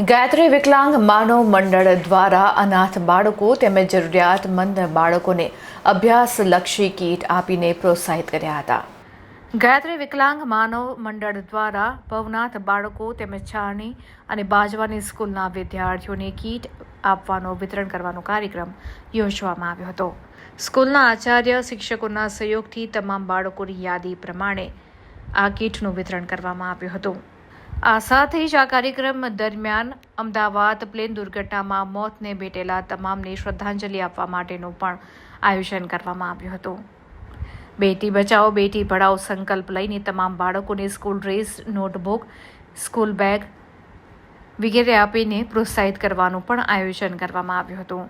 ગાયત્રી વિકલાંગ માનવ મંડળ દ્વારા અનાથ બાળકો તેમજ જરૂરિયાતમંદ બાળકોને અભ્યાસલક્ષી કીટ આપીને પ્રોત્સાહિત કર્યા હતા. ગાયત્રી વિકલાંગ માનવ મંડળ દ્વારા ભવનાથ બાળકો તેમજ છાણી અને બાજવાની સ્કૂલના વિદ્યાર્થીઓને કીટ આપવાનો, વિતરણ કરવાનો કાર્યક્રમ યોજવામાં આવ્યો હતો. સ્કૂલના આચાર્ય, શિક્ષકોના સહયોગથી તમામ બાળકોની યાદી પ્રમાણે આ કીટનું વિતરણ કરવામાં આવ્યું હતું. આ સાથે જ આ કાર્યક્રમ દરમિયાન અમદાવાદ પ્લેન દુર્ઘટનામાં મોતને ભેટેલા તમામને શ્રદ્ધાંજલિ આપવા માટેનું પણ આયોજન કરવામાં આવ્યું હતું. બેટી બચાવો, બેટી પઢાઓ સંકલ્પ લઈને તમામ બાળકોને school dress, notebook, school bag વગેરે આપીને પ્રોત્સાહિત કરવાનું પણ આયોજન કરવામાં આવ્યું હતું.